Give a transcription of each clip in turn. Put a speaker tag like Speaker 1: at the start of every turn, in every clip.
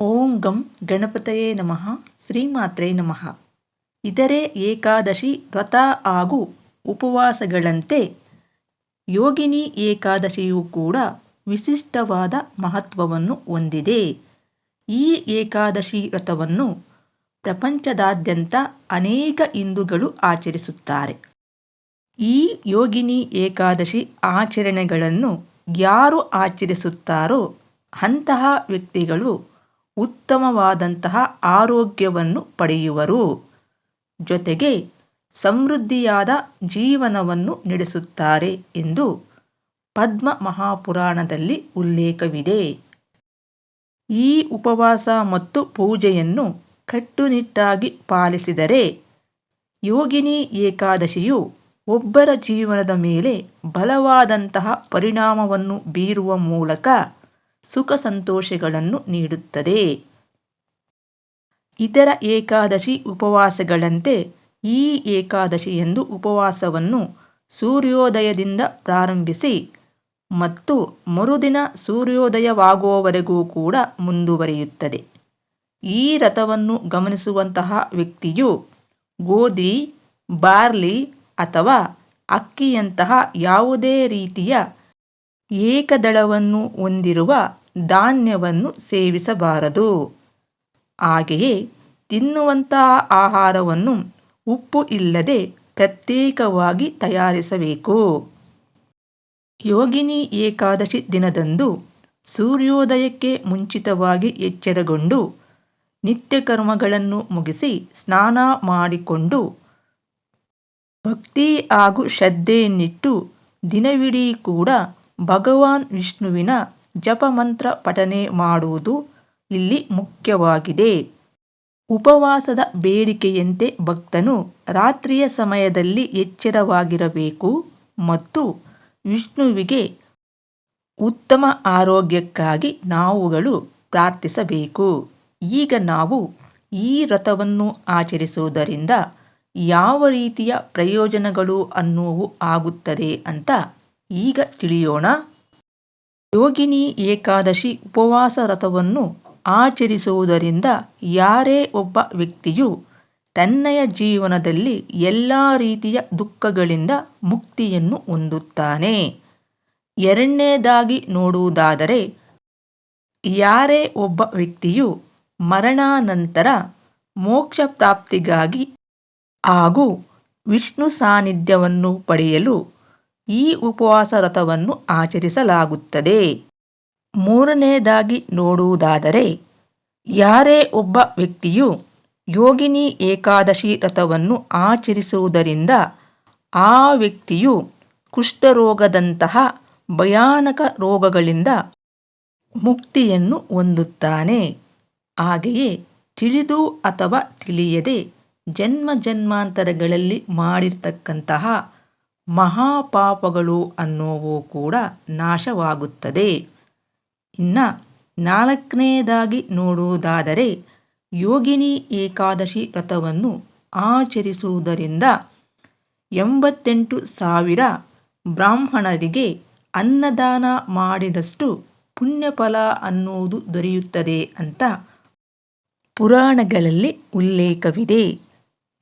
Speaker 1: ಓಂ ಗಂ ಗಣಪತಯೇ ನಮಃ, ಶ್ರೀಮಾತ್ರೇ ನಮಃ. ಇತರೆ ಏಕಾದಶಿ ವ್ರತ ಹಾಗೂ ಉಪವಾಸಗಳಂತೆ ಯೋಗಿನಿ ಏಕಾದಶಿಯೂ ಕೂಡ ವಿಶಿಷ್ಟವಾದ ಮಹತ್ವವನ್ನು ಹೊಂದಿದೆ. ಈ ಏಕಾದಶಿ ವ್ರತವನ್ನು ಪ್ರಪಂಚದಾದ್ಯಂತ ಅನೇಕ ಹಿಂದೂಗಳು ಆಚರಿಸುತ್ತಾರೆ. ಈ ಯೋಗಿನಿ ಏಕಾದಶಿ ಆಚರಣೆಗಳನ್ನು ಯಾರು ಆಚರಿಸುತ್ತಾರೋ ಅಂತಹ ವ್ಯಕ್ತಿಗಳು ಉತ್ತಮವಾದಂತಹ ಆರೋಗ್ಯವನ್ನು ಪಡೆಯುವರು. ಜೊತೆಗೆ ಸಮೃದ್ಧಿಯಾದ ಜೀವನವನ್ನು ನಡೆಸುತ್ತಾರೆ ಎಂದು ಪದ್ಮ ಮಹಾಪುರಾಣದಲ್ಲಿ ಉಲ್ಲೇಖವಿದೆ. ಈ ಉಪವಾಸ ಮತ್ತು ಪೂಜೆಯನ್ನು ಕಟ್ಟುನಿಟ್ಟಾಗಿ ಪಾಲಿಸಿದರೆ ಯೋಗಿನಿ ಏಕಾದಶಿಯು ಒಬ್ಬರ ಜೀವನದ ಮೇಲೆ ಬಲವಾದಂತಹ ಪರಿಣಾಮವನ್ನು ಬೀರುವ ಮೂಲಕ ಸುಖ ಸಂತೋಷಗಳನ್ನು ನೀಡುತ್ತದೆ. ಇತರ ಏಕಾದಶಿ ಉಪವಾಸಗಳಂತೆ ಈ ಏಕಾದಶಿಯಂದು ಉಪವಾಸವನ್ನು ಸೂರ್ಯೋದಯದಿಂದ ಪ್ರಾರಂಭಿಸಿ ಮತ್ತು ಮರುದಿನ ಸೂರ್ಯೋದಯವಾಗುವವರೆಗೂ ಕೂಡ ಮುಂದುವರಿಯುತ್ತದೆ. ಈ ರಥವನ್ನು ಗಮನಿಸುವಂತಹ ವ್ಯಕ್ತಿಯು ಗೋಧಿ, ಬಾರ್ಲಿ ಅಥವಾ ಅಕ್ಕಿಯಂತಹ ಯಾವುದೇ ರೀತಿಯ ಏಕದಳವನ್ನು ಹೊಂದಿರುವ ಧಾನ್ಯವನ್ನು ಸೇವಿಸಬಾರದು. ಹಾಗೆಯೇ ತಿನ್ನುವಂತಹ ಆಹಾರವನ್ನು ಉಪ್ಪು ಇಲ್ಲದೆ ಪ್ರತ್ಯೇಕವಾಗಿ ತಯಾರಿಸಬೇಕು. ಯೋಗಿನಿ ಏಕಾದಶಿ ದಿನದಂದು ಸೂರ್ಯೋದಯಕ್ಕೆ ಮುಂಚಿತವಾಗಿ ಎಚ್ಚರಗೊಂಡು ನಿತ್ಯಕರ್ಮಗಳನ್ನು ಮುಗಿಸಿ ಸ್ನಾನ ಮಾಡಿಕೊಂಡು ಭಕ್ತಿ ಹಾಗೂ ಶ್ರದ್ಧೆಯನ್ನಿಟ್ಟು ದಿನವಿಡೀ ಕೂಡ ಭಗವಾನ್ ವಿಷ್ಣುವಿನ ಜಪಮಂತ್ರ ಪಠನೆ ಮಾಡುವುದು ಇಲ್ಲಿ ಮುಖ್ಯವಾಗಿದೆ. ಉಪವಾಸದ ಬೇಡಿಕೆಯಂತೆ ಭಕ್ತನು ರಾತ್ರಿಯ ಸಮಯದಲ್ಲಿ ಎಚ್ಚರವಾಗಿರಬೇಕು ಮತ್ತು ವಿಷ್ಣುವಿಗೆ ಉತ್ತಮ ಆರೋಗ್ಯಕ್ಕಾಗಿ ನಾವುಗಳು ಪ್ರಾರ್ಥಿಸಬೇಕು. ಈಗ ನಾವು ಈ ವ್ರತವನ್ನು ಆಚರಿಸುವುದರಿಂದ ಯಾವ ರೀತಿಯ ಪ್ರಯೋಜನಗಳು ಅನ್ನುವು ಆಗುತ್ತದೆ ಅಂತ ಈಗ ತಿಳಿಯೋಣ. ಯೋಗಿನಿ ಏಕಾದಶಿ ಉಪವಾಸ ರಥವನ್ನು ಆಚರಿಸುವುದರಿಂದ ಯಾರೇ ಒಬ್ಬ ವ್ಯಕ್ತಿಯು ತನ್ನಯ ಜೀವನದಲ್ಲಿ ಎಲ್ಲ ರೀತಿಯ ದುಃಖಗಳಿಂದ ಮುಕ್ತಿಯನ್ನು ಹೊಂದುತ್ತಾನೆ. ಎರಡನೇದಾಗಿ ನೋಡುವುದಾದರೆ, ಯಾರೇ ಒಬ್ಬ ವ್ಯಕ್ತಿಯು ಮರಣಾನಂತರ ಮೋಕ್ಷ ಪ್ರಾಪ್ತಿಗಾಗಿ ಹಾಗೂ ವಿಷ್ಣು ಸಾನ್ನಿಧ್ಯವನ್ನು ಪಡೆಯಲು ಈ ಉಪವಾಸ ರಥವನ್ನು ಆಚರಿಸಲಾಗುತ್ತದೆ. ಮೂರನೆಯದಾಗಿ ನೋಡುವುದಾದರೆ, ಯಾರೇ ಒಬ್ಬ ವ್ಯಕ್ತಿಯು ಯೋಗಿನಿ ಏಕಾದಶಿ ರಥವನ್ನು ಆಚರಿಸುವುದರಿಂದ ಆ ವ್ಯಕ್ತಿಯು ಕುಷ್ಠರೋಗದಂತಹ ಭಯಾನಕ ರೋಗಗಳಿಂದ ಮುಕ್ತಿಯನ್ನು ಹೊಂದುತ್ತಾನೆ. ಹಾಗೆಯೇ ತಿಳಿದು ಅಥವಾ ತಿಳಿಯದೆ ಜನ್ಮ ಜನ್ಮಾಂತರಗಳಲ್ಲಿ ಮಾಡಿರ್ತಕ್ಕಂತಹ ಮಹಾಪಾಪಗಳು ಅನ್ನೋವು ಕೂಡ ನಾಶವಾಗುತ್ತದೆ. ಇನ್ನು ನಾಲ್ಕನೇದಾಗಿ ನೋಡುವುದಾದರೆ, ಯೋಗಿನಿ ಏಕಾದಶಿ ವ್ರತವನ್ನು ಆಚರಿಸುವುದರಿಂದ ಎಂಬತ್ತೆಂಟು ಸಾವಿರ ಬ್ರಾಹ್ಮಣರಿಗೆ ಅನ್ನದಾನ ಮಾಡಿದಷ್ಟು ಪುಣ್ಯಫಲ ಅನ್ನುವುದು ದೊರೆಯುತ್ತದೆ ಅಂತ ಪುರಾಣಗಳಲ್ಲಿ ಉಲ್ಲೇಖವಿದೆ.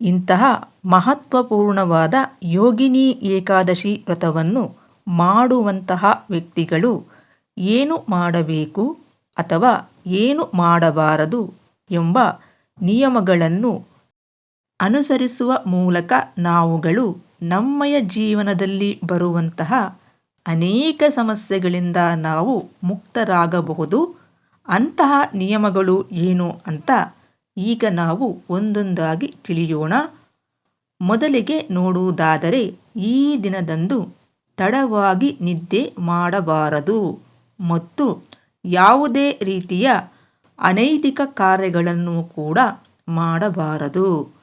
Speaker 1: ಇಂತಹ ಮಹತ್ವಪೂರ್ಣವಾದ ಯೋಗಿನಿ ಏಕಾದಶಿ ವ್ರತವನ್ನು ಮಾಡುವಂತಹ ವ್ಯಕ್ತಿಗಳು ಏನು ಮಾಡಬೇಕು ಅಥವಾ ಏನು ಮಾಡಬಾರದು ಎಂಬ ನಿಯಮಗಳನ್ನು ಅನುಸರಿಸುವ ಮೂಲಕ ನಾವುಗಳು ನಮ್ಮಯ ಜೀವನದಲ್ಲಿ ಬರುವಂತಹ ಅನೇಕ ಸಮಸ್ಯೆಗಳಿಂದ ನಾವು ಮುಕ್ತರಾಗಬಹುದು. ಅಂತಹ ನಿಯಮಗಳು ಏನು ಅಂತ ಈಗ ನಾವು ಒಂದೊಂದಾಗಿ ತಿಳಿಯೋಣ. ಮೊದಲಿಗೆ ನೋಡುವುದಾದರೆ, ಈ ದಿನದಂದು ತಡವಾಗಿ ನಿದ್ದೆ ಮಾಡಬಾರದು ಮತ್ತು ಯಾವುದೇ ರೀತಿಯ ಅನೈತಿಕ ಕಾರ್ಯಗಳನ್ನು ಕೂಡ ಮಾಡಬಾರದು.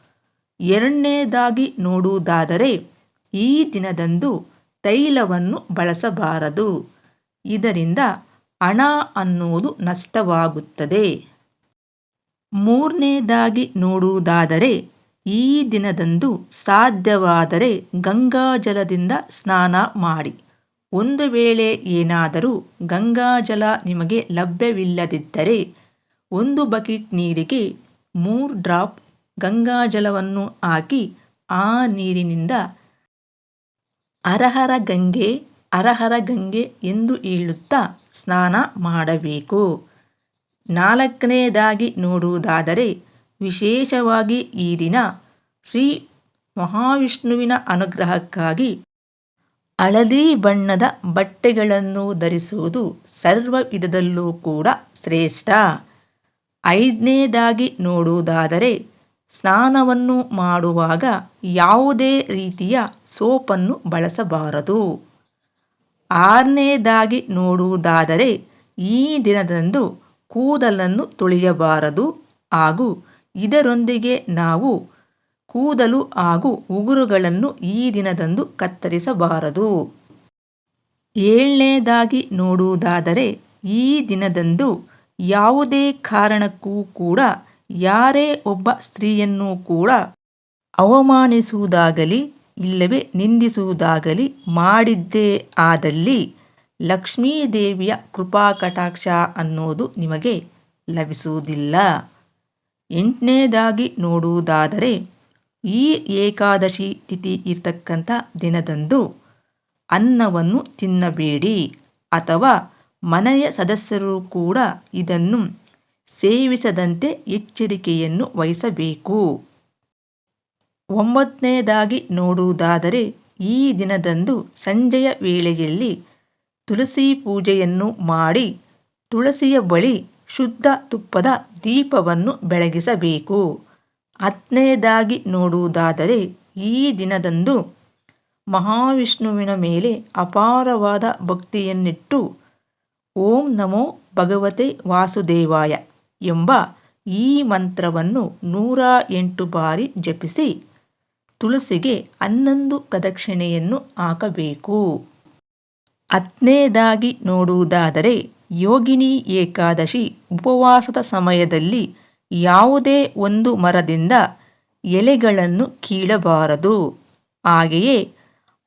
Speaker 1: ಎರಡನೇದಾಗಿ ನೋಡುವುದಾದರೆ, ಈ ದಿನದಂದು ತೈಲವನ್ನು ಬಳಸಬಾರದು. ಇದರಿಂದ ಹಣ ಅನ್ನುವುದು ನಷ್ಟವಾಗುತ್ತದೆ. ಮೂರನೇದಾಗಿ ನೋಡುವುದಾದರೆ, ಈ ದಿನದಂದು ಸಾಧ್ಯವಾದರೆ ಗಂಗಾಜಲದಿಂದ ಸ್ನಾನ ಮಾಡಿ. ಒಂದು ವೇಳೆ ಏನಾದರೂ ಗಂಗಾಜಲ ನಿಮಗೆ ಲಭ್ಯವಿಲ್ಲದಿದ್ದರೆ, ಒಂದು ಬಕೆಟ್ ನೀರಿಗೆ ಮೂರು ಡ್ರಾಪ್ ಗಂಗಾಜಲವನ್ನು ಹಾಕಿ, ಆ ನೀರಿನಿಂದ ಅರಹರ ಗಂಗೆ ಅರಹರ ಗಂಗೆ ಎಂದು ಹೇಳುತ್ತಾ ಸ್ನಾನ ಮಾಡಬೇಕು. ನಾಲ್ಕನೆಯದಾಗಿ ನೋಡುವುದಾದರೆ ವಿಶೇಷವಾಗಿ ಈ ದಿನ ಶ್ರೀ ಮಹಾವಿಷ್ಣುವಿನ ಅನುಗ್ರಹಕ್ಕಾಗಿ ಹಳದಿ ಬಣ್ಣದ ಬಟ್ಟೆಗಳನ್ನು ಧರಿಸುವುದು ಸರ್ವ ವಿಧದಲ್ಲೂ ಕೂಡ ಶ್ರೇಷ್ಠ. ಐದನೇದಾಗಿ ನೋಡುವುದಾದರೆ ಸ್ನಾನವನ್ನು ಮಾಡುವಾಗ ಯಾವುದೇ ರೀತಿಯ ಸೋಪನ್ನು ಬಳಸಬಾರದು. ಆರನೇದಾಗಿ ನೋಡುವುದಾದರೆ ಈ ದಿನದಂದು ಕೂದಲನ್ನು ತುಳಿಯಬಾರದು. ಹಾಗೂ ಇದರೊಂದಿಗೆ ನಾವು ಕೂದಲು ಹಾಗೂ ಉಗುರುಗಳನ್ನು ಈ ದಿನದಂದು ಕತ್ತರಿಸಬಾರದು. ಏಳನೇದಾಗಿ ನೋಡುವುದಾದರೆ, ಈ ದಿನದಂದು ಯಾವುದೇ ಕಾರಣಕ್ಕೂ ಕೂಡ ಯಾರೇ ಒಬ್ಬ ಸ್ತ್ರೀಯನ್ನು ಕೂಡ ಅವಮಾನಿಸುವುದಾಗಲಿ, ಇಲ್ಲವೇ ನಿಂದಿಸುವುದಾಗಲಿ ಮಾಡಿದ್ದೇ ಆದಲ್ಲಿ ಲಕ್ಷ್ಮೀದೇವಿಯ ಕೃಪಾ ಕಟಾಕ್ಷ ಅನ್ನೋದು ನಿಮಗೆ ಲಭಿಸುವುದಿಲ್ಲ. ಎಂಟನೇದಾಗಿ ನೋಡುವುದಾದರೆ, ಈ ಏಕಾದಶಿ ತಿಥಿ ಇರತಕ್ಕಂಥ ದಿನದಂದು ಅನ್ನವನ್ನು ತಿನ್ನಬೇಡಿ ಅಥವಾ ಮನೆಯ ಸದಸ್ಯರು ಕೂಡ ಇದನ್ನು ಸೇವಿಸದಂತೆ ಎಚ್ಚರಿಕೆಯನ್ನು ವಹಿಸಬೇಕು. ಒಂಬತ್ತನೇದಾಗಿ ನೋಡುವುದಾದರೆ, ಈ ದಿನದಂದು ಸಂಜೆಯ ವೇಳೆಯಲ್ಲಿ ತುಳಸಿ ಪೂಜೆಯನ್ನು ಮಾಡಿ ತುಳಸಿಯ ಬಳಿ ಶುದ್ಧ ತುಪ್ಪದ ದೀಪವನ್ನು ಬೆಳಗಿಸಬೇಕು. ಹತ್ತನೇದಾಗಿ ನೋಡುವುದಾದರೆ ಈ ದಿನದಂದು ಮಹಾವಿಷ್ಣುವಿನ ಮೇಲೆ ಅಪಾರವಾದ ಭಕ್ತಿಯನ್ನಿಟ್ಟು ಓಂ ನಮೋ ಭಗವತೆ ವಾಸುದೇವಾಯ ಎಂಬ ಈ ಮಂತ್ರವನ್ನು ನೂರ ಎಂಟು ಬಾರಿ ಜಪಿಸಿ ತುಳಸಿಗೆ ಹನ್ನೊಂದು ಪ್ರದಕ್ಷಿಣೆಯನ್ನು ಹಾಕಬೇಕು. ಹತ್ತನೇದಾಗಿ ನೋಡುವುದಾದರೆ ಯೋಗಿನಿ ಏಕಾದಶಿ ಉಪವಾಸದ ಸಮಯದಲ್ಲಿ ಯಾವುದೇ ಒಂದು ಮರದಿಂದ ಎಲೆಗಳನ್ನು ಕೀಳಬಾರದು. ಹಾಗೆಯೇ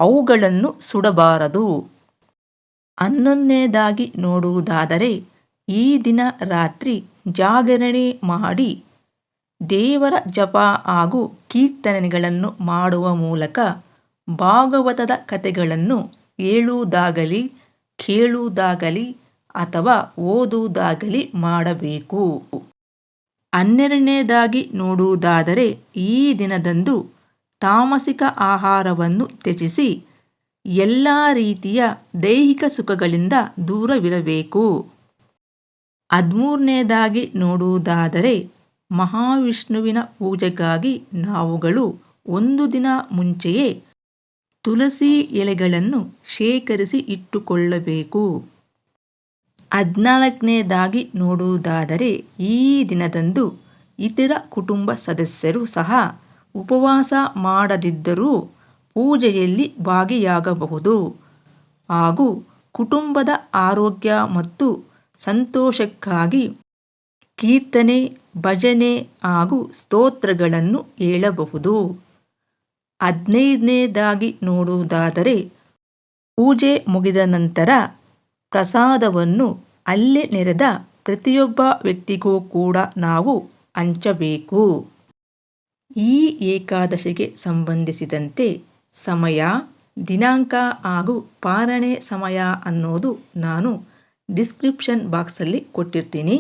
Speaker 1: ಅವುಗಳನ್ನು ಸುಡಬಾರದು. ಹನ್ನೊಂದನೇದಾಗಿ ನೋಡುವುದಾದರೆ ಈ ದಿನ ರಾತ್ರಿ ಜಾಗರಣೆ ಮಾಡಿ ದೇವರ ಜಪ ಹಾಗೂ ಕೀರ್ತನೆಗಳನ್ನು ಮಾಡುವ ಮೂಲಕ ಭಾಗವತದ ಕಥೆಗಳನ್ನು ಹೇಳುವುದಾಗಲಿ ಕೇಳುವುದಾಗಲಿ ಅಥವಾ ಓದುವುದಾಗಲಿ ಮಾಡಬೇಕು. ಹನ್ನೆರಡನೇದಾಗಿ ನೋಡುವುದಾದರೆ, ಈ ದಿನದಂದು ತಾಮಸಿಕ ಆಹಾರವನ್ನು ತ್ಯಜಿಸಿ ಎಲ್ಲ ರೀತಿಯ ದೈಹಿಕ ಸುಖಗಳಿಂದ ದೂರವಿರಬೇಕು. ಹದಿಮೂರನೇದಾಗಿ ನೋಡುವುದಾದರೆ, ಮಹಾವಿಷ್ಣುವಿನ ಪೂಜೆಗಾಗಿ ನಾವುಗಳು ಒಂದು ದಿನ ಮುಂಚೆಯೇ ತುಳಸಿ ಎಲೆಗಳನ್ನು ಶೇಖರಿಸಿ ಇಟ್ಟುಕೊಳ್ಳಬೇಕು. ಹದಿನಾಲ್ಕನೇದಾಗಿ ನೋಡುವುದಾದರೆ, ಈ ದಿನದಂದು ಇತರ ಕುಟುಂಬ ಸದಸ್ಯರು ಸಹ ಉಪವಾಸ ಮಾಡದಿದ್ದರೂ ಪೂಜೆಯಲ್ಲಿ ಭಾಗಿಯಾಗಬಹುದು. ಹಾಗೂ ಕುಟುಂಬದ ಆರೋಗ್ಯ ಮತ್ತು ಸಂತೋಷಕ್ಕಾಗಿ ಕೀರ್ತನೆ, ಭಜನೆ ಹಾಗೂ ಸ್ತೋತ್ರಗಳನ್ನು ಹೇಳಬಹುದು. ಹದಿನೈದನೇದಾಗಿ ನೋಡುವುದಾದರೆ ಪೂಜೆ ಮುಗಿದ ನಂತರ ಪ್ರಸಾದವನ್ನು ಅಲ್ಲೇ ನೆರೆದ ಪ್ರತಿಯೊಬ್ಬ ವ್ಯಕ್ತಿಗೂ ಕೂಡ ನಾವು ಹಂಚಬೇಕು. ಈ ಏಕಾದಶಿಗೆ ಸಂಬಂಧಿಸಿದಂತೆ ಸಮಯ, ದಿನಾಂಕ ಹಾಗೂ ಪಾರಣೆ ಸಮಯ ಅನ್ನೋದು ನಾನು ಡಿಸ್ಕ್ರಿಪ್ಷನ್ ಬಾಕ್ಸಲ್ಲಿ ಕೊಟ್ಟಿರ್ತೀನಿ.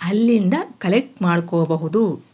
Speaker 1: ಅಲ್ಲಿಂದ ಕಲೆಕ್ಟ್ ಮಾಡ್ಕೋಬಹುದು.